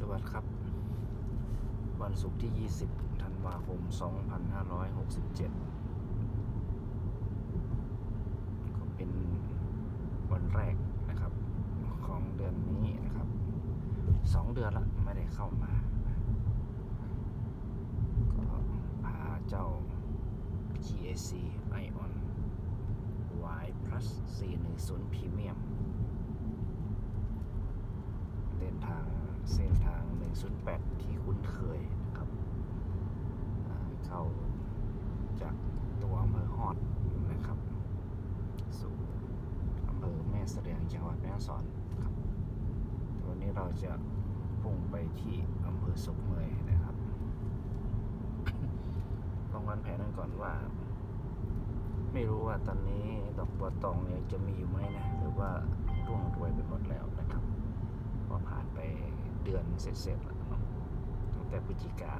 สวัสดีครับ วันศุกร์ที่ 20 ธันวาคม 2567 ก็เป็นวันแรกนะครับ ของเดือนนี้นะครับสองเดือนละไม่ได้เข้ามา ก็พาเจ้า GAC Ion Y Plus 410 Premium 08 ที่คุ้นเคยนะครับเข้าจากตัวอำเภอฮอดนะครับ สู่อำเภอแม่เสรียงจังหวัดแม่สอนครับวันนี้เราจะพุ่งไปที่อำเภอสุกเมยนะครับลองวันแผนกันก่อนว่า ไม่รู้ว่าตอนนี้ดอกบัวตองเนี่ยจะมีอยู่ไหมนะหรือว่า อนเสร็จๆแล้วเนาะตั้งแต่พฤศจิกา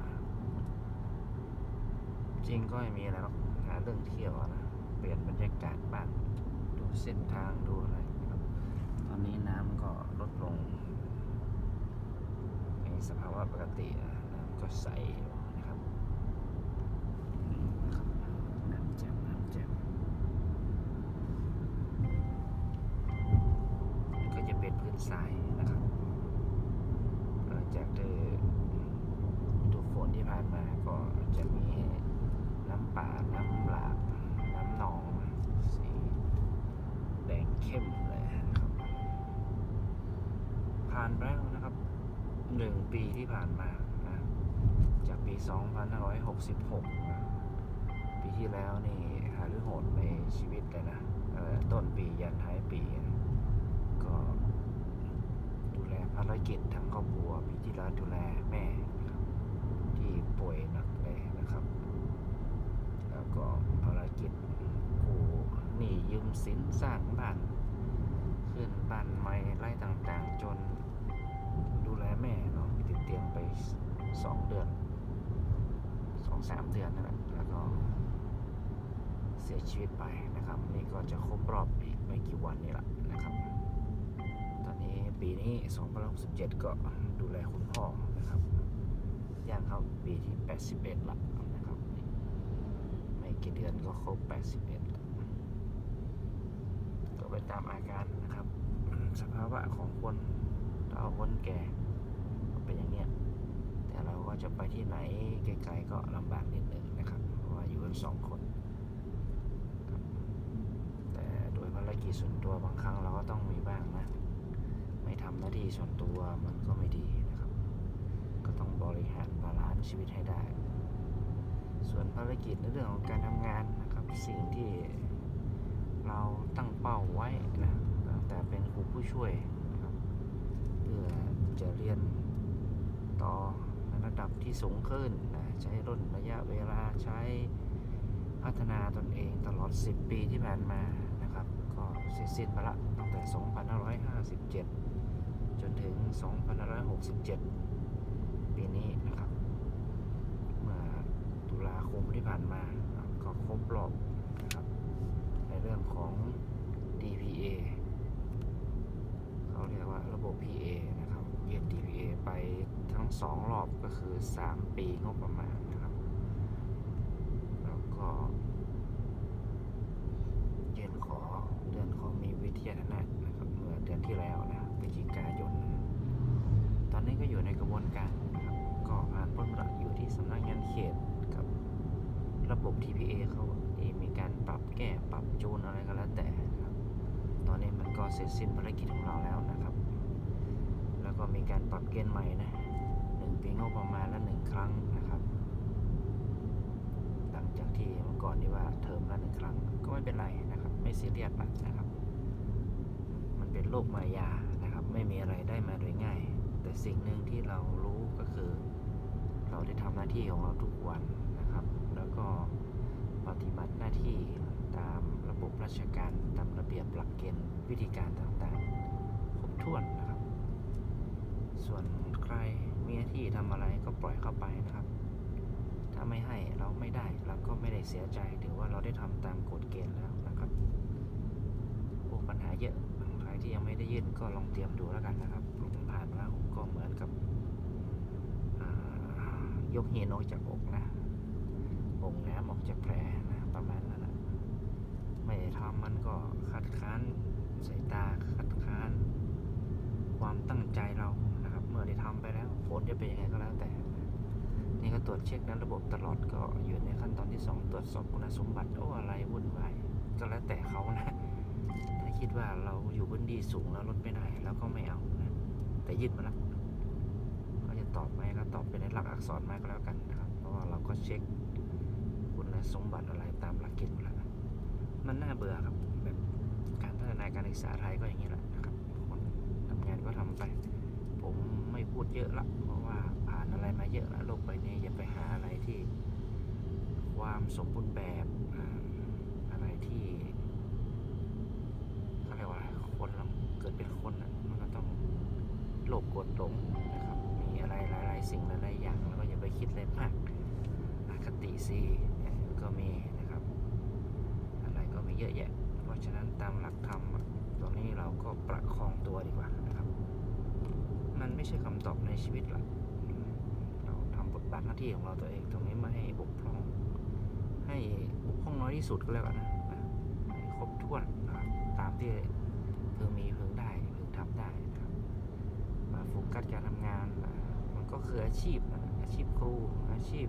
จริงก็ไม่มีอะไรหรอกหาเรื่องเที่ยวนะเปลี่ยนบรรยากาศบ้างดูเส้นทางดูอะไรครับตอนนี้น้ำก็ลดลงในสภาวะปกติน้ำก็ใสนะครับน้ำแจ่มน้ำแจ่มก็จะเป็นพื้นทรายนะครับ หลังจากที่ฤดูฝนที่ผ่านมาก็จะมีน้ำป่า น้ำหลาก น้ำหนอง สีแดงเข้มเลยนะครับ ผ่านไปแล้วนะครับหนึ่งปี ที่ผ่านมานะจากปี 2566นะปีที่แล้วนี่หาหรือโหดในชีวิตเลยนะต้นปียันท้ายปีนะก็ดูแลภารกิจทั้งครอบครัวพี่ที่รักดูแลแม่ที่ป่วยหนักเลยนะครับ แล้วก็ภารกิจกู้หนี้ยืมสินสร้างบ้านขึ้นบ้านใหม่ไล่ต่างๆ จนดูแลแม่เนาะ ติดเตียงไปสองเดือนสองสามเดือนนั่นแหละแล้วก็เสียชีวิตไปนะครับ นี่ก็จะครบรอบอีกไม่กี่วันนี้แหละนะครับ ตอนนี้ปีนี้2067 ก็ดูแลคุณพ่อนะครับย่างเข้าปีที่ 81 ละนะครับ ไม่กี่เดือนก็ครบ 81 ก็ไปตามอาการนะครับ สภาวะของคนเราคนแก่เป็นอย่างเนี้ย แต่เราก็ จะไปที่ไหนไกลๆก็ลำบากนิดหนึ่งนะครับ เพราะว่าอยู่กันสองคนครับแต่โดยภารกิจส่วนตัวบางครั้งเราก็ต้องมีบ้างนะ ไม่ทำหน้าที่ส่วนตัวมันก็ไม่ดีนะครับ ก็ต้องบริหารบาลานซ์ชีวิตให้ได้ ส่วนภารกิจในเรื่องของการทำงานนะครับ สิ่งที่เราตั้งเป้าไว้นะตั้งแต่เป็นครูผู้ช่วยนะครับเพื่อจะเรียนต่อ ดับที่สูงขึ้นนะใช้ร่นระยะเวลาใช้พัฒนาตนเองตลอด 10 ปีที่ผ่านมานะครับ ก็เสร็จสิ้นไปละตั้งแต่ 2557 จนถึง 2567 ปีนี้นะครับ เมื่อตุลาคมที่ผ่านมาก็ครบรอบนะครับในเรื่องของ DPA เขาเรียกว่าระบบ PA นะครับเยื่น DPA ไปทั้ง สองรอบก็คือ 3 ปีงบประมาณนะครับ แล้วก็ยื่นขอเดือนขอมีวิทยาทนะนะครับ เมื่อเดือนที่แล้วนะพฤศจิกายน ตอนนี้ก็อยู่ในกระบวนการนะครับ ก็ผ่านพ้นละอยู่ที่สำนักงานเขตกับระบบ TPA เขาที่มีการปรับแก้ปรับจูนอะไรก็แล้วแต่นะครับ ตอนนี้มันก็เสร็จสิ้นภารกิจของเราแล้วนะครับ แล้วก็มีการปรับเกณฑ์ใหม่นะ ปีงบประมาณละหนึ่งครั้งนะครับ หลังจากที่เมื่อก่อนที่ว่าเทอมละหนึ่งครั้ง ก็ไม่เป็นไรนะครับ ไม่ซีเรียสละนะครับ มันเป็นโลกมายานะครับ ไม่มีอะไรได้มาโดยง่าย แต่สิ่งหนึ่งที่เรารู้ก็คือ เราได้ทำหน้าที่ของเราทุกวันนะครับ แล้วก็ปฏิบัติหน้าที่ตามระบบราชการตามระเบียบหลักเกณฑ์วิธีการต่างๆครบถ้วนนะครับ ส่วนใคร มีหน้าที่ทำอะไรก็ปล่อยเข้าไปนะครับ ถ้าไม่ให้เราไม่ได้เราก็ไม่ได้เสียใจถือว่าเราได้ทำตามกฎเกณฑ์แล้วนะครับโอ้ปัญหาเยอะใครที่ยังไม่ได้ยื่นก็ลองเตรียมดูแล้วกันนะครับผมผ่านมาผมก็เหมือนกับยกเฮนออกจากอกนะองน้ำออกจากแผลนะประมาณนั้นนะไม่ได้ทำมันก็คัดค้านสายตาคัดค้าน ความตั้งใจเรา มื่อได้ทำไปแล้วผลจะเป็นยังไงก็แล้วแต่ นี่ก็ตรวจเช็คนั้นระบบตลอดก็อยู่ในขั้นตอนที่ 2 ตรวจสอบคุณสมบัติโอ้อะไรวุ่นวายก็แล้วแต่เขานะ ถ้าคิดว่าเราอยู่บนดีสูงแล้วลดไม่ได้แล้วก็ไม่เอานะแต่ยึดมาแล้วก็จะตอบไหมก็ตอบเป็นในหลักอักษรมาก็แล้วกันนะครับ เพราะว่าเราก็เช็คคุณสมบัติอะไรตามหลักเกณฑ์หมดแล้วนะมันน่าเบื่อครับแบบการพัฒนาการศึกษาไทยก็อย่างนี้แหละนะครับคนทำงานก็ทำไป ผมไม่พูดเยอะละเพราะว่าผ่านอะไรมาเยอะละโลกใบนี้อย่าไปหาอะไรที่ความสมบูรณ์แบบอะไรที่เขาเรียกว่าคนเราเกิดเป็นคนอะมันก็ต้องโลภโกรธหลงนะครับ มีอะไรหลาย ๆ สิ่งหลายๆอย่างแล้วก็อย่าไปคิดอะไรมากอคติซีก็มีนะครับ อะไรก็มีเยอะแยะ เพราะฉะนั้นตามหลักธรรมตรงนี้เราก็ประคองตัวดีกว่า มันไม่ใช่คำตอบในชีวิตหรอกเราทำบทบาทหน้าที่ของเราตัวเองตรงนี้ไม่ให้บกพร่อง ให้บกพร่องน้อยที่สุดก็แล้วกันนะให้ครบถ้วนนะตามที่เพิ่งมีเพิ่งได้เพิ่งทำได้นะครับ มาโฟกัสการทำงานอ่ามันก็คืออาชีพนะอาชีพครูอาชีพ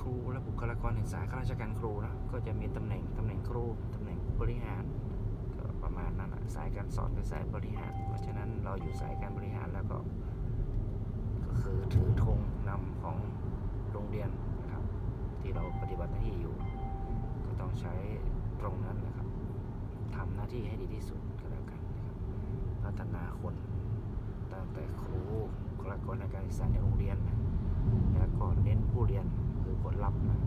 ครูและบุคลากรศึกษาข้าราชการครูนะก็จะมีตำแหน่งตำแหน่งครูตำแหน่งบริหาร ประมาณนั้นอะสายการสอนกับสายบริหาร เพราะฉะนั้นเราอยู่สายการบริหารแล้วก็ ก็คือถือธงนำของโรงเรียนนะครับ ที่เราปฏิบัติหน้าที่อยู่ ก็ต้องใช้ตรงนั้นนะครับทำหน้าที่ให้ดีที่สุดก็แล้วกันนะครับ พัฒนาคนตั้งแต่ครูบุคลากรในการศึกษาในโรงเรียนนะแล้วก็เน้นผู้เรียนคือผลลัพธ์นะ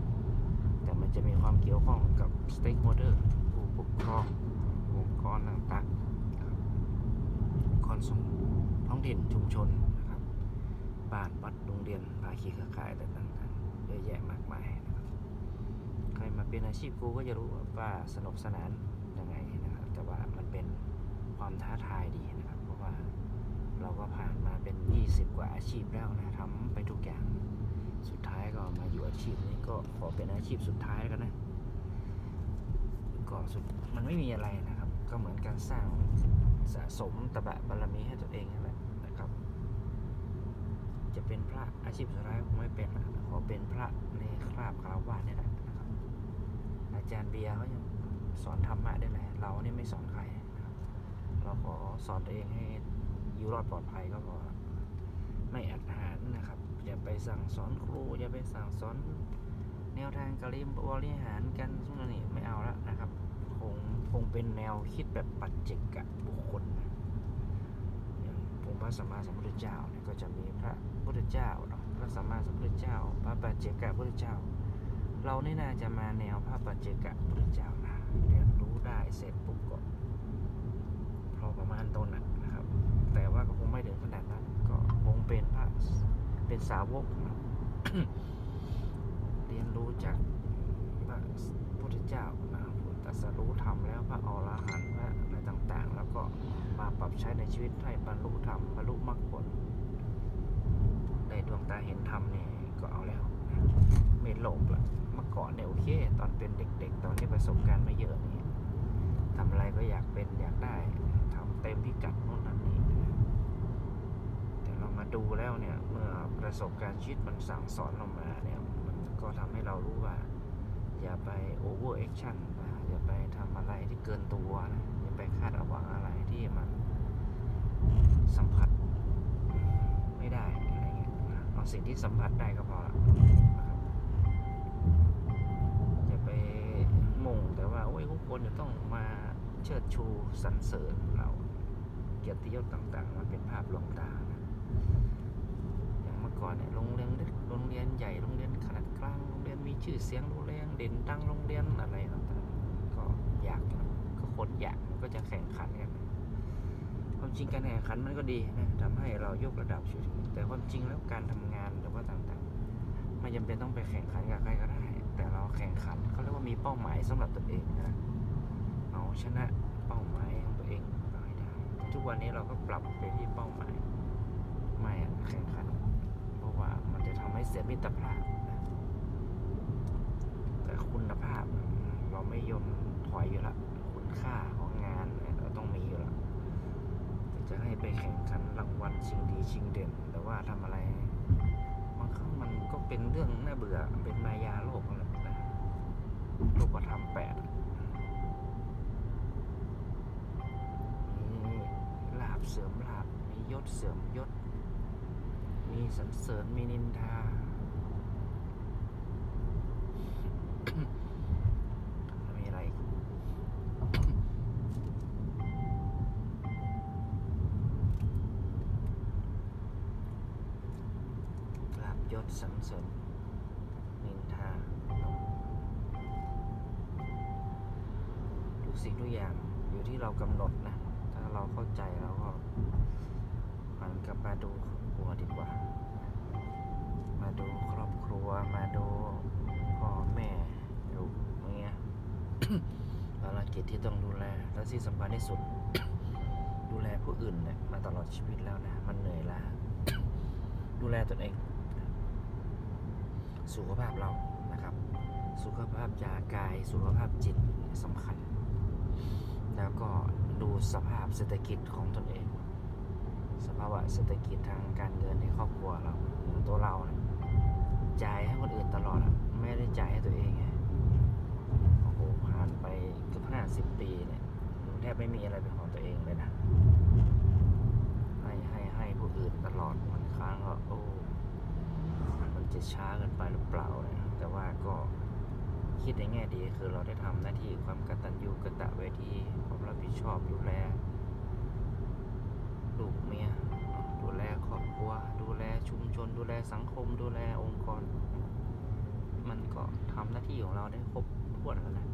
แต่มันจะมีความเกี่ยวข้องกับ stakeholder ผู้ปกครอง องกรต่างๆนะครับองค์กรส่งท้องถิ่นชุมชนนะครับบ้านวัดโรงเรียนภาคีเครือข่ายอะไรต่างๆเยอะแยะมากมายนะครับใครมาเป็นอาชีพครูก็จะรู้ว่าสนุกสนานยังไงนะครับ แต่ว่ามันเป็นความท้าทายดีนะครับ เพราะว่าเราก็ผ่านมาเป็น 20 กว่าอาชีพแล้วนะทำไปทุกอย่างสุดท้ายก็มาอยู่อาชีพนี้ก็ขอเป็นอาชีพสุดท้ายแล้วกันนะก็สุดมันไม่มีอะไรนะ ก็เหมือนการสร้างสะสมตบะบารมีให้ตัวเองนั่นแหละนะครับ จะเป็นพระอาชีพสุดท้ายคงไม่เป็นนะขอเป็นพระในคราบคารวะนี่แหละนะครับ อาจารย์เบียร์เขายังสอนธรรมะได้เลยเราเนี่ยไม่สอนใครนะครับเราขอสอนตัวเองให้อยู่รอดปลอดภัยก็พอไม่อัดหารนะครับอย่าไปสั่งสอนครูอย่าไปสั่งสอนแนวทางการบริหารกันช่วงนี้ไม่เอาแล้วนะครับ คงเป็นแนวคิดแบบปัจเจกะบุคคลนะอย่างองค์พระสัมมาสัมพุทธเจ้าเนี่ยก็จะมีพระพุทธเจ้าเนาะพระสัมมาสัมพุทธเจ้า พระปัจเจกะพุทธเจ้า เรานี่น่าจะมาแนวพระปัจเจกะพุทธเจ้านะเรียนรู้ได้เสร็จปุ๊บก็พอประมาณต้นนะนะครับ แต่ว่าก็คงไม่ถึงขนาดนั้น ก็คงเป็นพระเป็นสาวกนะเรียนรู้จากพระพุทธเจ้า รัสรู้ธรรมแล้วพระอรหันต์พระอะไรต่างๆ แล้วก็มาปรับใช้ในชีวิตให้บรรลุธรรมบรรลุมรรคผลได้ดวงตาเห็นธรรมเนี่ยก็เอาแล้วไม่หลงละเมื่อก่อนเนี่ยโอเค ตอนเป็นเด็ก ๆ ตอนที่ประสบการณ์ไม่เยอะนี่ทำอะไรก็อยากเป็นอยากได้ทำเต็มพิกัดโน่นนั่นนี่แต่เรามาดูแล้วเนี่ยเมื่อประสบการณ์ชีวิตมันสั่งสอนเรามาเนี่ยมันก็ทำให้เรารู้ว่า อย่าไปโอเวอร์แอคชั่น อย่าไปทำอะไรที่เกินตัวนะอย่าไปคาดหวังอะไรที่มันสัมผัสไม่ได้อะไรเงี้ยเอาสิ่งที่สัมผัสได้ก็พอละนะครับอย่าไปมุ่งแต่ว่าโอ้ยทุกคนจะต้องมาเชิดชูสรรเสริญเราเกียรติยศต่าง ๆ มันเป็นภาพลวงตานะอย่างเมื่อก่อนเนี่ยโรงเรียนเล็กโรงเรียนใหญ่โรงเรียนขนาดกลางโรงเรียนมีชื่อเสียงโรงเรียนเด่นดังโรงเรียนอะไรต่างๆก็ อยากนะก็คนอยากมันก็จะแข่งขันกันความจริงการแข่งขันมันก็ดีนะทำให้เรายกระดับชีวิตแต่ความจริงแล้วการทำงานหรือว่าต่างๆไม่จำเป็นต้องไปแข่งขันกับใครก็ได้ แต่เราแข่งขันเขาเรียกว่ามีเป้าหมายสำหรับตัวเองนะเอาชนะเป้าหมายของตัวเองให้ได้ ทุกวันนี้เราก็ปรับไปที่เป้าหมายไม่แข่งขัน เพราะว่ามันจะทำให้เสียมิตรภาพนะแต่คุณภาพเราไม่ยอม ถอยอยู่ละคุณค่าของงานเนี่ยเราต้องมีอยู่ละจะให้ไปแข่งขันรางวัลชิงดีชิงเด่น แต่ว่าทำอะไรบางครั้งมันก็เป็นเรื่องน่าเบื่อเป็นมายาโลกนั่นแหละนะโลกธรรมแปดมีลาบเสริมลาบมียศเสริมยศ มีสรรเสริญมีนินทา มีอะไรอีกลาบยศสรรเสริญ นินทา ทุกสิ่งทุกอย่างอยู่ที่เรากำหนดนะ ถ้าเราเข้าใจเราก็หันกลับมาดูครอบครัวดีกว่า มาดูครอบครัว มาดูพ่อแม่ลูกอย่างเงี้ย ภารกิจที่ต้องดูแลและที่สำคัญที่สุด ดูแลผู้อื่นเนี่ยมาตลอดชีวิตแล้วนะ มันเหนื่อยล้าดูแลตนเอง สุขภาพเรานะครับ สุขภาพยากายสุขภาพจิตสำคัญ แล้วก็ดูสภาพเศรษฐกิจของตนเอง สภาวะเศรษฐกิจทางการเงินในครอบครัวเราตัวเรานี่ยจ่ายให้คนอื่นตลอดไม่ได้จ่ายให้ตัวเองไงโอ้โหผ่านไป เกือบห้าสิบปีเนี่ยแทบไม่มีอะไรเป็นของตัวเองเลยนะ ให้ให้ให้ผู้อื่นตลอดบางครั้งก็โอ้มันจะช้าเกินไปหรือเปล่าเนี่ยแต่ว่าก็คิดในแง่ดีคือเราได้ทำหน้าที่ความกตัญญูกตเวทีความรับผิดชอบดูแลลูกเมียดูแลครอบครัว ดูแลชุมชน ดูแลสังคม ดูแลองค์กร มันก็ทำหน้าที่ของเราได้ครบถ้วนแล้วนะ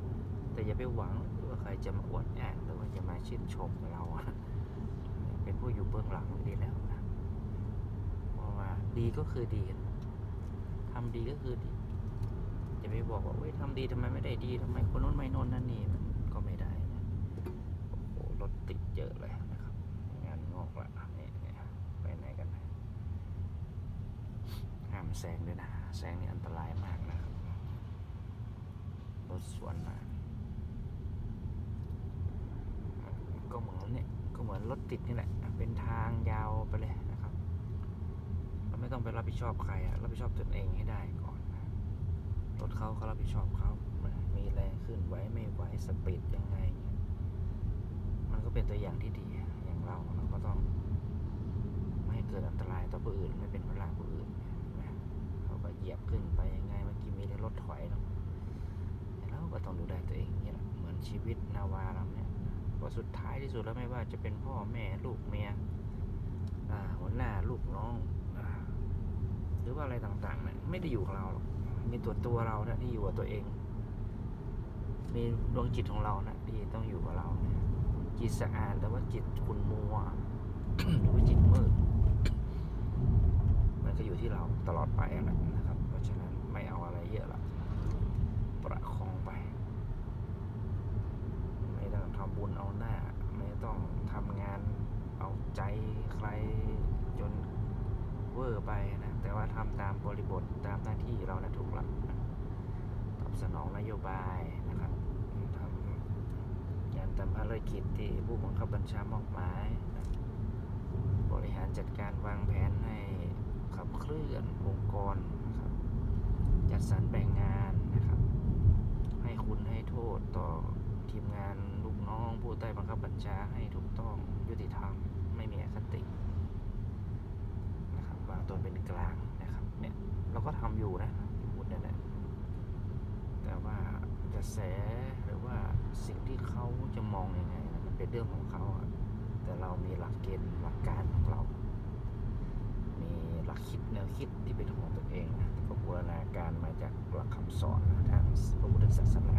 แต่อย่าไปหวังว่าใครจะมาอวดแอบหรือว่าจะมาชื่นชมเรา เป็นผู้อยู่เบื้องหลังดีแล้วนะเพราะว่าดีก็คือดีทำดีก็คือดีอย่าไปบอกว่าเว้ยทำดีทำไมไม่ได้ดีทำไมคนโน้นไม่โน้นนั่นนี่มันก็ไม่ได้นะโอ้โหรถติดเยอะเลยนะครับ งานงอกละนี่นี่ไปไหนกันนะห้ามแซงด้วยนะแซงนี่อันตรายมากนะครับรถสวนมา ก็ เนเนี่ยก็เหมือนรถติดนี่แหละ เป็นทางยาวไปเลยนะครับ เราไม่ต้องไปรับผิดชอบใครอะรับผิดชอบตนเองให้ได้ก่อนนะรถเขาเขารับผิดชอบเขามีแรงขึ้นไหวไม่ไหวสปีดยังไงเงี้ยมันก็เป็นตัวอย่างที่ดีอย่างเราเราก็ต้อง ไม่ให้เกิดอันตรายต่อผู้อื่น ไม่เป็นภาระผู้อื่นนะเขาก็เหยียบขึ้นไปยังไงเมื่อกี้มีรถถอยเนาะเราก็ต้องดูแลตัวเองนี่แหละเหมือนชีวิตนาวาเราเนี่ย เพราะสุดท้ายที่สุดแล้วไม่ว่าจะเป็นพ่อแม่ลูกเมียหัวหน้าลูกน้องอหรือว่าอะไรต่างๆเนี่ยไม่ได้อยู่กับเราหรอกมีตัวตัวเราเนี่ยที่อยู่กับตัวเอง มีดวงจิตของเรานะที่ต้องอยู่กับเรานี่ยจิตสะอาดแต่ว่าจิตขุ่นมัวหรือว่าจิตมืดมันก็อยู่ที่เราตลอดไปแหละนะครับ เพราะฉะนั้นไม่เอาอะไรเยอะละประคองไป ไม่ต้องทำ บุญเอาหน้า ไม่ต้องทำงานเอาใจใครจนเวอร์ไปนะ แต่ว่าทำตามบริบทตามหน้าที่เรานะถูกหลักตอบสนองนโยบายนะครับทำงานตามภารกิจที่ผู้บังคับบัญชามอบหมายนะบริหารจัดการวางแผนให้ขับเคลื่อนองค์กรนะครับจัดสรรแบ่งงานนะครับ ให้คุณให้โทษต่อ ทีมงานลูกน้องผู้ใต้บังคับบัญชาให้ถูกต้องยุติธรรมไม่มีอคตินะครับวางตนเป็นกลางนะครับเนี่ยเราก็ทำอยู่นะพูดนั่นแหละแต่ว่ากระแสหรือว่าสิ่งที่เขาจะมองยังไงนะมันเป็นเรื่องของเขาแต่เรามีหลักเกณฑ์หลักการของเรา มีหลักคิดแนวคิดที่เป็นของตัวเองนะก็บูรณาการมาจากหลักคำสอนทางพระพุทธศาสนา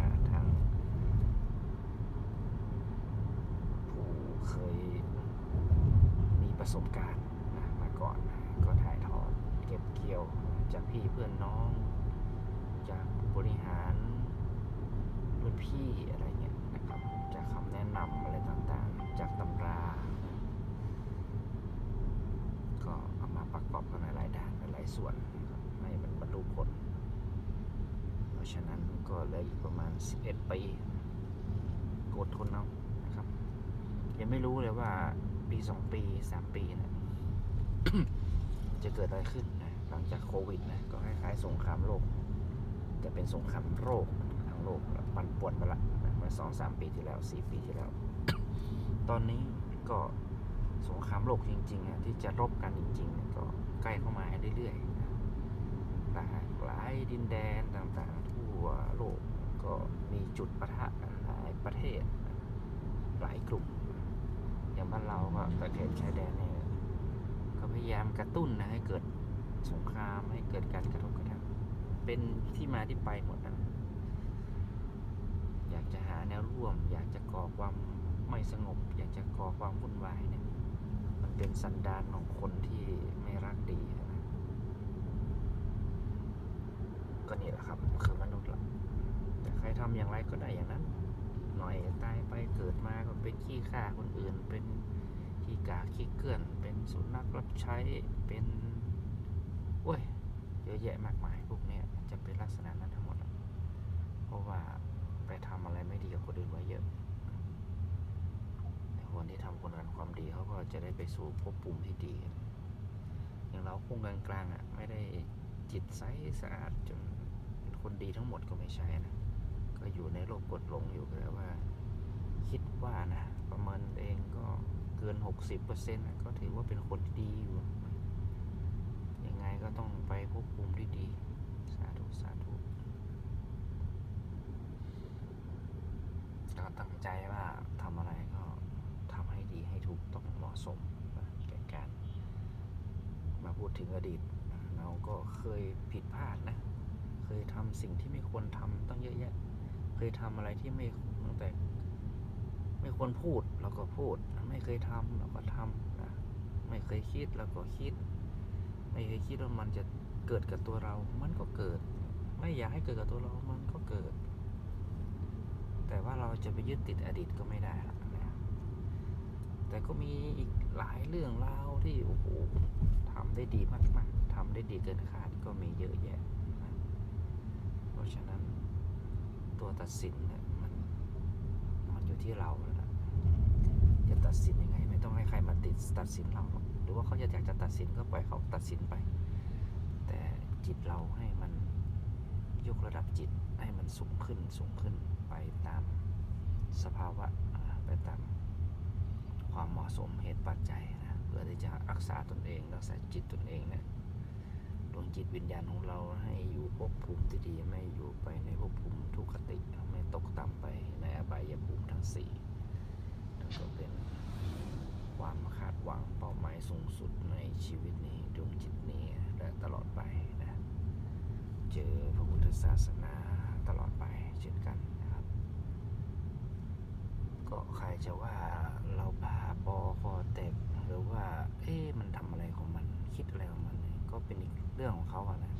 ยมีประสบการณ์มาก่อนก็ถ่ายทอดเก็บเกี่ยวจากพี่เพื่อนน้อง จากบริหารรุ่นพี่อะไรเงี้ยนะครับ จากคำแนะนำอะไรต่างๆ จากตำรา ก็เอามาประกอบกันหลายด้านหลายส่วนให้มันบรรลุผล เพราะฉะนั้นก็เลยประมาณ 11 ปี โกดทนเอา ไม่รู้เลยว่าปี2ปี3ปีนะจะเกิดอะไรขึ้นนะหลังจากโควิดนะก็คล้ายๆสงครามโลก จะเป็นสงครามโรคทั้งโลกปั่นป่วนไปละเมื่อสองสามปีที่แล้วสี่ปีที่แล้ว ตอนนี้ก็สงครามโลกจริงๆอะที่จะรบกันจริงๆก็ใกล้เข้ามาเรื่อยๆนะหลากหลายดินแดนต่างๆ ทั่วโลกก็มีจุดปะทะหลายประเทศ หลายกลุ่ม อย่างบ้านเราก็ตะเข็บชายแดนเนี่ยก็พยายามกระตุ้นนะให้เกิดสงครามให้เกิดการกระทบกระทั่งเป็นที่มาที่ไปหมดนะอยากจะหาแนวร่วม อยากจะก่อความไม่สงบ อยากจะก่อความวุ่นวายเนี่ยมันเป็นสันดานของคนที่ไม่รักดีนะก็นี่แหละครับคือมนุษย์ละแต่ใครทำอย่างไรก็ได้อย่างนั้น หน่อยตายไปเกิดมาก็เป็นขี้ข่าคนอื่น เป็นขี้กาขี้เกลื่อน เป็นสุนัขรับใช้เป็นโอ้ยเยอะแยะมากมายพวกนี้จะเป็นลักษณะนั้นทั้งหมด เพราะว่าไปทำอะไรไม่ดีกับคนอื่นไว้เยอะแต่คนที่ทำคนนั้นความดีเขาก็จะได้ไปสู่ภพภูมิที่ดี อย่างเราคงกลางๆอะไม่ได้จิตใสสะอาดจนเป็นคนดีทั้งหมดก็ไม่ใช่นะ ก็อยู่ในโลกกดหลงอยู่แล้วว่า คิดว่านะประเมินเองก็เกิน60%นะก็ถือว่าเป็นคนดีอยู่ยังไงก็ต้องไปควบคุมที่ดี สาธุสาธุก็ตั้งใจว่าทำอะไรก็ทำให้ดีให้ถูกต้องเหมาะสมแก่การ มาพูดถึงอดีต เราก็เคยผิดพลาดนะ เคยทำสิ่งที่ไม่ควรทำตั้งเยอะแยะ เคยทำอะไรที่ไม่ตั้งแต่ ไม่ควรพูดเราก็พูด ไม่เคยทำเราก็ทำนะไม่เคยคิดเราก็คิด ไม่เคยคิดว่ามันจะเกิดกับตัวเรา มันก็เกิด ไม่อยากให้เกิดกับตัวเรา มันก็เกิด แต่ว่าเราจะไปยึดติดอดีตก็ไม่ได้หรอกนะแต่ก็มีอีกหลายเรื่องราวที่โอ้โหทำได้ดีมากๆทำได้ดีเกินคาดก็มีเยอะแยะ เพราะฉะนั้น ตัวตัดสินเนี่ยมันมันอยู่ที่เราแล้วนะจะตัดสินยังไง ไม่ต้องให้ใครมาติดตัดสินเราหรือว่าเขาจะอยากจะตัดสินก็ปล่อยเขาตัดสินไป แต่จิตเราให้มันยกระดับจิตให้มันสูงขึ้นสูงขึ้นไปตามสภาวะไปตามความเหมาะสมเหตุปัจจัยนะเพื่อที่จะรักษาตนเองรักษาจิตตนเองเนี่ย ดวงจิตวิญญาณของเราให้อยู่ภพภูมิที่ดีไม่อยู่ไปในภพภูมิทุกขติไม่ตกต่ำไปในอบายภูมิทั้งสี่นั่นก็เป็นความคาดหวังเป้าหมายสูงสุดในชีวิตนี้ดวงจิตนี้และตลอดไปนะเจอพระพุทธศาสนาตลอดไปเช่นกันนะครับ ก็ใครจะว่าเราบ้าบอคอแตกหรือว่า เอ๊ะมันทำอะไรของมันคิดอะไรของมันก็เป็นอีก เรื่องของเขาอะนะ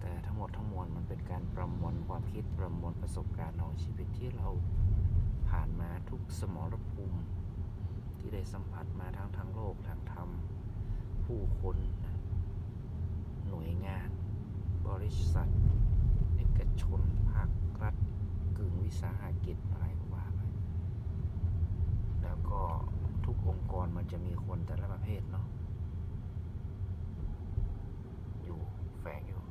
แต่ทั้งหมดทั้งมวลมันเป็นการประมวลความคิดประมวลประสบการณ์ของชีวิตที่เราผ่านมาทุกสมรภูมิ ที่ได้สัมผัสมาทั้งทางโลกทางธรรม ผู้คนนะหน่วยงาน บริษัทเอกชนภาครัฐกึ่งวิสาหกิจอะไรก็ว่าไปแล้วก็ทุกองค์กรมันจะมีคนแต่ละประเภทเนาะ อยู่ แฝงอยู่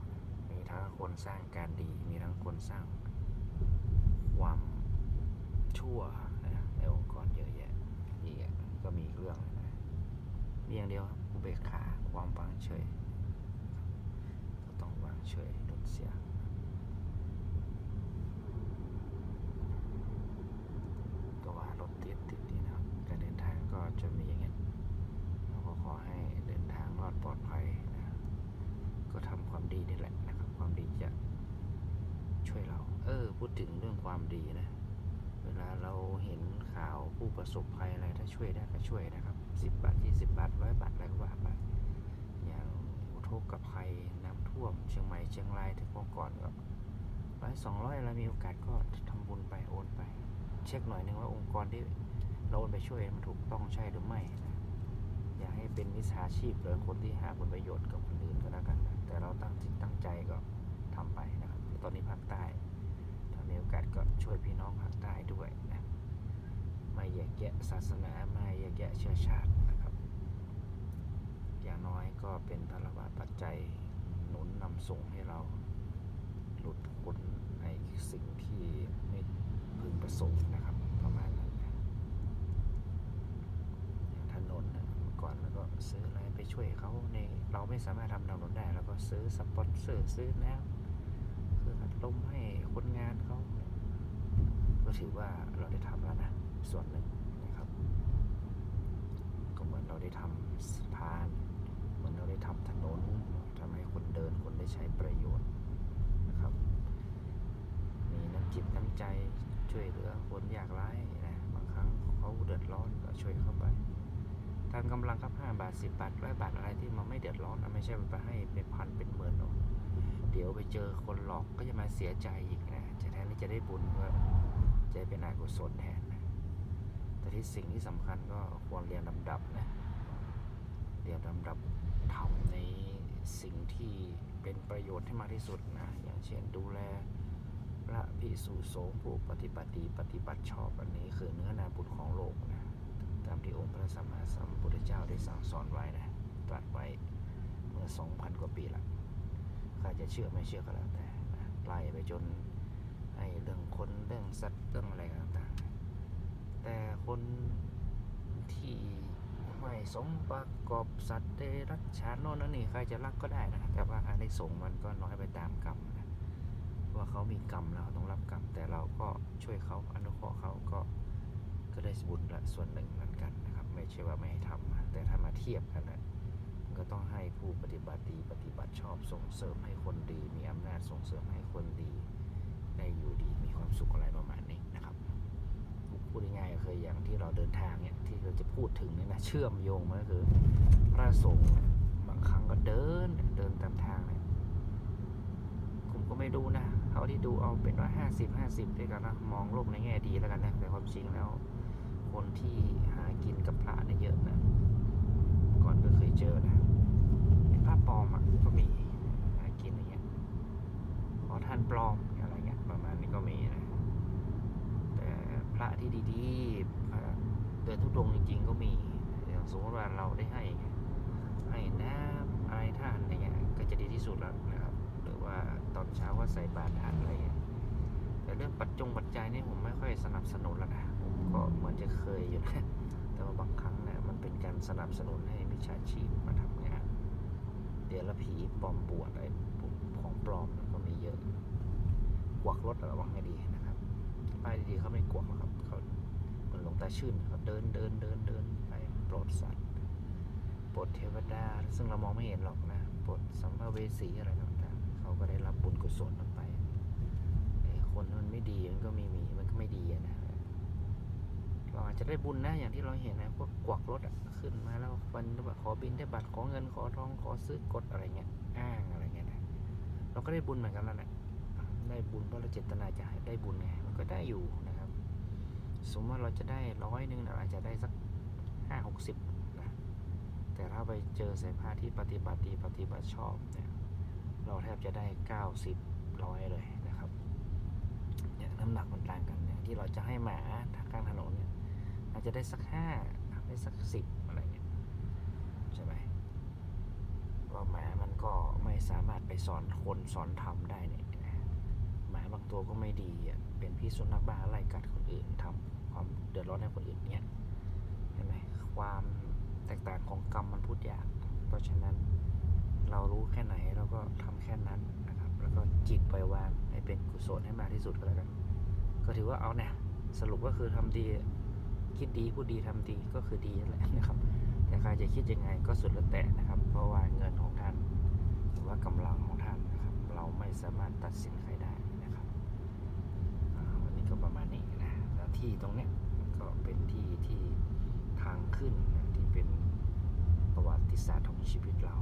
มีทั้งคนสร้างการดี มีทั้งคนสร้างความชั่วนะในองค์กรเยอะแยะนี่ก็มีเรื่องนะมีอย่างเดียวครับอุเบกขาความวางเฉย ก็ต้องวางเฉยลดเสียงก็ว่ารถติดติดดีนะครับ การเดินทางก็จะมีอย่างเงี้ยเราก็ขอให้เดินทางรอดปลอดภัยนะ ก็ทำความ ดีนี่แหละนะครับ ความดีจะช่วยเรา เออ พูดถึงเรื่องความดีนะ เวลาเราเห็นข่าวผู้ประสบภัยอะไรถ้าช่วยได้ก็ช่วยนะครับสิบบาทยี่สิบบาทร้อยบาทอะไรก็ว่าไปอย่างอุทกภัยน้ำท่วม เชียงใหม่เชียงรายที่เมื่อก่อนก็ร้อยสองร้อยเรามีโอกาสก็ทำบุญไปโอนไป เช็คหน่อยนึงว่าองค์กรที่เราโอนไปช่วยมันถูกต้องใช่หรือไม่นะอย่าให้เป็นมิจฉาชีพหรือคนที่หาผลประโยชน์กับคนอื่นก็แล้วกันนะ แต่เราตั้งจิตตั้งใจก็ทำไปนะครับ ตอนนี้ภาคใต้ถ้ามีโอกาสก็ช่วยพี่น้องภาคใต้ด้วยนะไม่แยกแยะศาสนาไม่แยกแยะเชื้อชาตินะครับ อย่างน้อยก็เป็นพลวาปัจจัยหนุนนำส่งให้เราหลุดพ้นในสิ่งที่ไม่พึงประสงค์นะครับ ประมาณนั้นนะถนนนะก่อนแล้วก็ซื้ออะไร ช่วยเขาในเราไม่สามารถทำถนนได้แล้วก็ซื้อสปอนเซอร์ซื้อน้ำซื้อพัดลมให้คนงานเขาก็ถือว่าเราได้ทำแล้วนะ ส่วนหนึ่งนะครับ ก็เหมือนเราได้ทำสะพานเหมือนเราได้ทำถนนทำให้คนเดินคนได้ใช้ประโยชน์นะครับ มีน้ำจิตน้ำใจช่วยเหลือคนยากไร้นะบางครั้งเขาเดือดร้อนก็ช่วยเข้าไป ทางกำลังครับห้าบาทสิบบาทร้อยบาทอะไรที่มันไม่เดือดร้อนนะไม่ใช่ไปให้เป็นพันเป็นหมื่นหรอกเดี๋ยวไปเจอคนหลอกก็จะมาเสียใจอีกนะจะแทนที่จะได้บุญก็จะเป็นอกุศลแทนนะแต่ที่สิ่งที่สำคัญก็ควรเรียนลำดับนะเรียนลำดับทำในสิ่งที่เป็นประโยชน์ให้มากที่สุดนะอย่างเช่นดูแลพระภิกษุสงฆ์ผู้ปฏิบัติดีปฏิบัติชอบอันนี้คือเนื้อนาบุญของโลกนะามที่องค์พระสัมมาสัมพุทธเจ้าได้สั่งสอนไว้นะตรัสไว้เมื่อ 2,000 กว่าปีละใครจะเชื่อไม่เชื่อก็แล้วแต่นะไล่ไปจนไอ้เรื่องคนเรื่องสัตว์เรื่องอะไรต่างๆ แต่คนที่ไม่สมประกอบสัตว์เดรัจฉานโน่นนั่นนี่ใครจะรักก็ได้นะแต่ว่าอันในสงส์มันก็น้อยไปตามกรรมนะว่าเขามีกรรมแล้วต้องรับกรรมแต่เราก็ช่วยเขาอนุเคราะห์เขาก็ ก็ได้บุญละส่วนหนึ่งเหมือนกันนะครับ ไม่ใช่ว่าไม่ให้ทำแต่ถ้ามาเทียบกันนะมันก็ต้องให้ผู้ปฏิบัติดีปฏิบัติชอบส่งเสริมให้คนดี มีอำนาจส่งเสริมให้คนดี ได้อยู่ดีมีความสุขอะไรประมาณนี้นะครับพูดง่ายๆก็คืออย่างที่เราเดินทางเนี่ยที่เราจะพูดถึงเนี่ยนะเชื่อมโยงมันก็คือพระสงฆ์บางครั้งก็เดินเดินตามทางเนี่ยผมก็ไม่ดูนะ เขาที่ดูเอาเป็นว่าห้าสิบห้าสิบด้วยกันนะมองโลกในแง่ดีแล้วกันนะแต่ความจริงแล้ว คนที่หากินกับพระเนี่ยเยอะนะก่อนก็เคยเจอนะเป็นพระปลอมอะก็มีหากินอย่างเงี้ยขอท่านปลอมอะไรเงี้ยประมาณนี้ก็มีนะแต่พระที่ดีๆพระเดินทุกดงจริง ๆ ก็มีอย่างสมมติว่าเราได้ให้ให้น้ำอะไรท่านอะไรเงี้ยก็จะดีที่สุดแล้วนะครับ หรือว่า ตอนเช้าก็ใส่บาตรทานอะไรเงี้ยแต่เรื่องปัจจงปัจจัยนี่ผมไม่ค่อยสนับสนุนแล้วนะผมก็เหมือนจะเคยอยู่นะแต่ว่าบางครั้งเนี่ยมันเป็นการสนับสนุนให้มิจฉาชีพมาทำงานเดี๋ยวละผีปลอมปวดอะไรของปลอมมันก็มีเยอะกวักรถระวังให้ดีนะครับป้ายดีๆเขาไม่กวกหรอกครับเขาเหมือนหลวงตาชื่นเขาเดินเดินเดินเดินไปโปรดสัตว์โปรดเทวดา ซึ่งเรามองไม่เห็นหรอกนะโปรดสัมภเวสีอะไรต่าง เขาก็ได้รับบุญกุศลนั้นไปไอ้คนมันไม่ดีมันก็มีมีมันก็ไม่ดีนะเราอาจจะได้บุญนะอย่างที่เราเห็นนะพวกกวักรถอะขึ้นมาแล้ววันแบบขอบินได้บัตรขอเงินขอทองขอซื้อกดอะไรเงี้ยอ้างอะไรเงี้ยนะเราก็ได้บุญเหมือนกันแล้วนะได้บุญเพราะเราเจตนาจะให้ได้บุญไงมันก็ได้อยู่นะครับ สมมติว่าเราจะได้ร้อยหนึ่งเราอาจจะได้สักห้าหกสิบนะแต่ถ้าไปเจอสายพานที่ปฏิบัติปฏิบัติชอบเนี่ย เราแทบจะได้เก้าสิบร้อยเลยนะครับเนี่ยน้ำหนักมันต่างกันเนี่ยที่เราจะให้หมาทางกลางถนนเนี่ยอาจจะได้สักห้าได้สักสิบอะไรเงี้ยใช่ไหมว่าหมามันก็ไม่สามารถไปสอนคนสอนทำได้เนี่ยหมาบางตัวก็ไม่ดีอะเป็นพี่สุนัขบ้าไล่กัดคนอื่นทำความเดือดร้อนให้คนอื่นเนี่ยเห็นไหมความแตกต่างของกรรมมันพูดยาก เพราะฉะนั้น เรารู้แค่ไหนเราก็ทำแค่นั้นนะครับ แล้วก็จิตปล่อยวางให้เป็นกุศลให้มากที่สุดก็แล้วกัน ก็ถือว่าเอาเนี่ยสรุปก็คือทำดี คิดดีพูดดีทำดีก็คือดีนั่นแหละนะครับ แต่ใครจะคิดยังไงก็สุดแล้วแต่นะครับ เพราะว่าเงินของท่านหรือว่ากำลังของท่านนะครับ เราไม่สามารถตัดสินใครได้นะครับวันนี้ก็ประมาณนี้นะแล้วที่ตรงเนี้ยก็เป็นที่ที่ทางขึ้นนะที่เป็นประวัติศาสตร์ของชีวิตเรา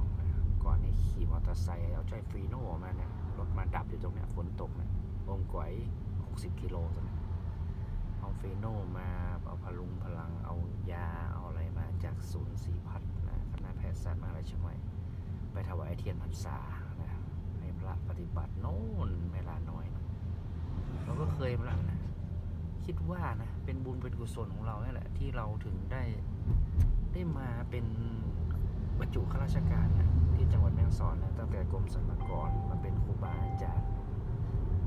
ก่อนนี้ขี่มอเตอร์ไซค์เอาใจฟีโน่มาเนี่ยรถมาดับอยู่ตรงเนี้ยฝนตกเนี่ยวงก๋อย60 กิโลตรงเนี้เอาเฟโน่มาเอาพลุงพลังเอายาเอาอะไรมาจากศูนย์ศรีพัฒนะคณะแพทยศาสตร์มหาวิทยาลัยเชียงใหมไปถวายเทียนพรรษานะให้พระปฏิบัติโน่นเวลาน้อยนะเราก็เคยมาแล้วนะคิดว่านะเป็นบุญเป็นกุศลของเราเนี่ยแหละที่เราถึงได้ได้มาเป็นบรรจุข้าราชการนะ จังหวัดแม่ฮ่องสอนนะตั้งแต่กรมสรรพากรมาเป็นครูบาอาจารย์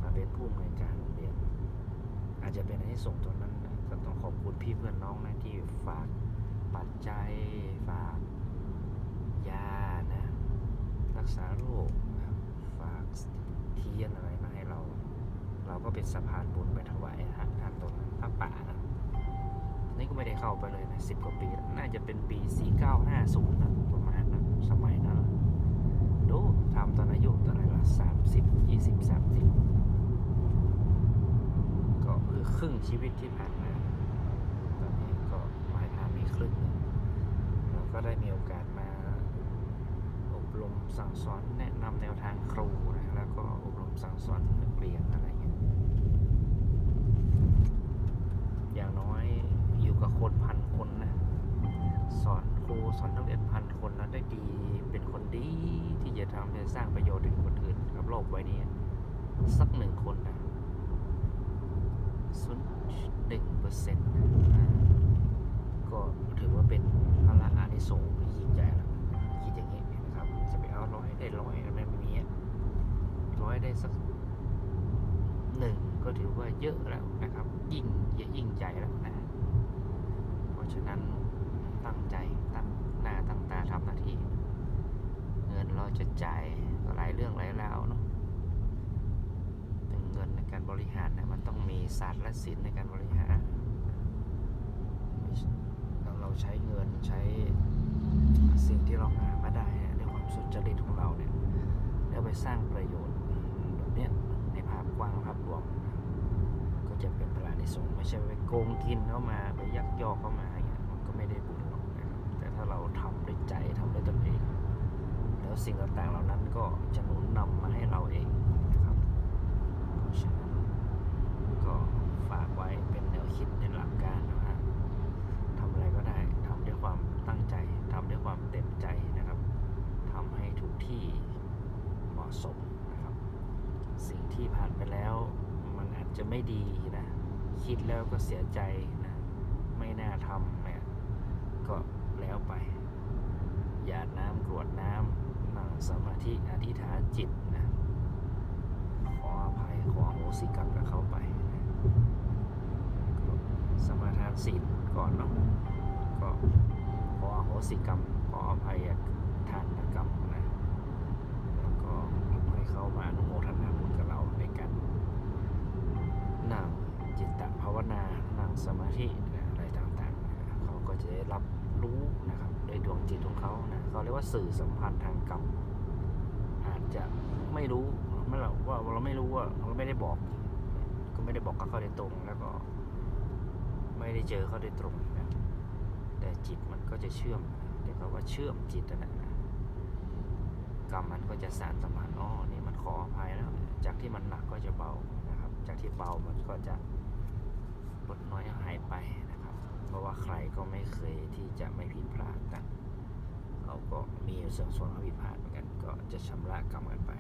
มาเป็นผู้อำนวยการโรงเรียน อาจจะเป็นที่ส่งตัวนั้นนะก็ต้องขอบคุณพี่เพื่อนน้องนะที่ฝากปัจจัยฝากยานะรักษาโรคนะฝากเทียนอะไรมาให้เรา เราก็เป็นสะพานบุญไปถวายทางทางตรงนั้นพระป่านะนี่ก็ไม่ได้เข้าไปเลยนะสิบกว่าปี น่าจะเป็นปี 4950นะประมาณนั้นสมัยนั้น ดูทำตอนอายุตอนไหนละสามสิบยี่สิบสามสิบก็คือครึ่งชีวิตที่ผ่านมาตอนนี้ก็หมายทามีครึ่งหนึ่งแล้วก็ได้มีโอกาสมา อบรมสั่งสอนแนะนำแนวทางครูนะแล้วก็อบรมสั่งสอนนักเรียนอะไรเงี้ยอย่างน้อยอยู่กับคนพันคนนะสอน ครูสอนนักเรียนพันคนแล้วได้ดี เป็นคนดีที่จะทำให้สร้างประโยชน์ถึงคนอื่นกับโลกใบนี้ สักหนึ่งคนนะศูนย์หนึ่งเปอร์เซ็นต์นะก็ถือว่าเป็นพละอานิสงส์ที่ยิ่งใหญ่แล้วคิดอย่างนี้นะครับ จะไปเอาร้อยได้ร้อยไม่มีอะร้อยได้สักหนึ่งก็ถือว่าเยอะแล้วนะครับ ยิ่งยิ่งใหญ่แล้วนะ เพราะฉะนั้น ตั้งใจตั้งหน้าตั้งตาทำหน้าที่ เงินเราจะจ่ายก็หลายเรื่องหลายราวเนาะแต่เงินในการบริหารนะมันต้องมีศาสตร์และศิลป์ในการบริหารเราใช้เงินใช้สิ่งที่เราหามาได้ในความสุจริตของเราเนี่ยแล้วไปสร้างประโยชน์แบบนี้ในภาพกว้างภาพรวมก็จะเป็นพลานิสงไม่ใช่ไปโกงกินเข้ามาไปยักยอกเข้ามาอย่างเงี้ยมันก็ไม่ได้บุญาเราทำด้วยใจทำด้วยตนเอง แล้วสิ่งต่างๆเหล่านั้นก็จะหนุนนำมาให้เราเองนะครับเพราะฉะนั้นก็ฝากไว้เป็นแนวคิดในหลักการนะฮะทำอะไรก็ได้ทำด้วยความตั้งใจทำด้วยความเต็มใจนะครับทำให้ถูกที่เหมาะสมนะครับ สิ่งที่ผ่านไปแล้วมันอาจจะไม่ดีนะ คิดแล้วก็เสียใจนะ ไม่น่าทำ แล้วไป หยาดน้ำกรวดน้ำนั่งสมาธิอธิษฐานจิตนะขออภัยขอโหสิกรรมกับเขาไปนะสมาทานศีลก่อนเนาะก็ขอโหสิกรรม ขออภัยทานกรรมนะแล้วก็ให้เข้ามาอนุโมทนาบุญกับเราในการนั่งจิตตภาวนานั่งสมาธินะอะไรต่างๆ เขาก็จะได้รับ รู้นะครับโดยดวงจิตของเขานะเขาเรียกว่าสื่อสัมพันธ์ทางกรรมอาจจะไม่รู้ไม่เราว่าเราไม่รู้ว่าเราไม่ได้บอก ก็ไม่ได้บอกกับเขาโดยตรง แล้วก็ ไม่ได้เจอเขาโดยตรงนะแต่จิตมันก็จะเชื่อมเรียกว่าเชื่อมจิตนั่นนะกรรมมันก็จะสารสัมพันธ์อ๋อนี่มันขออภัยแล้ว จากที่มันหนักก็จะเบานะครับ จากที่เบามันก็จะลดน้อยหายไป รับเพราะว่าใครก็ไม่เคยที่จะไม่ผิดพลาดกันเราก็มีส่วนส่วนของผิดพลาดเหมือนกัน ก็จะชำระกรรมกันไป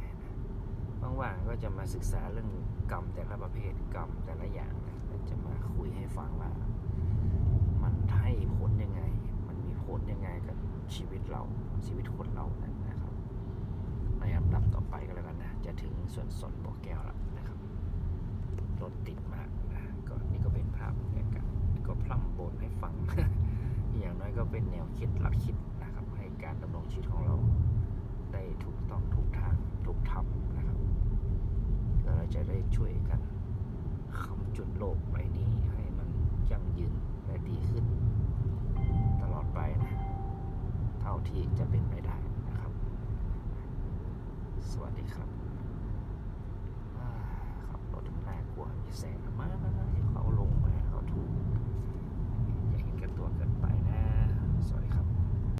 นะว่างๆก็จะมาศึกษาเรื่องกรรมแต่ละประเภทกรรมแต่ละอย่างนะจะมาคุยให้ฟังว่า มันให้ผลยังไง มันมีผลยังไงกับชีวิตเราชีวิตคนเรานะนะครับในลำดับต่อไปก็แล้วกันนะจะถึงส่วนสนบ่อแก้วแล้วนะครับรถติดมากนี่ก็เป็นภาพบรรยา ก็พร่ำบ่นให้ฟัง อย่างน้อยก็เป็นแนวคิดหลักคิดนะครับให้การดำรงชีวิตของเรา ได้ถูกต้องถูกทางถูกทำนะครับเพื่อเราจะได้ช่วยกันคำจุดโลกใบนี้ให้มันยั่งยืนและดีขึ้น ตลอดไปนะ เท่าที่จะเป็นไปได้นะครับ สวัสดีครับ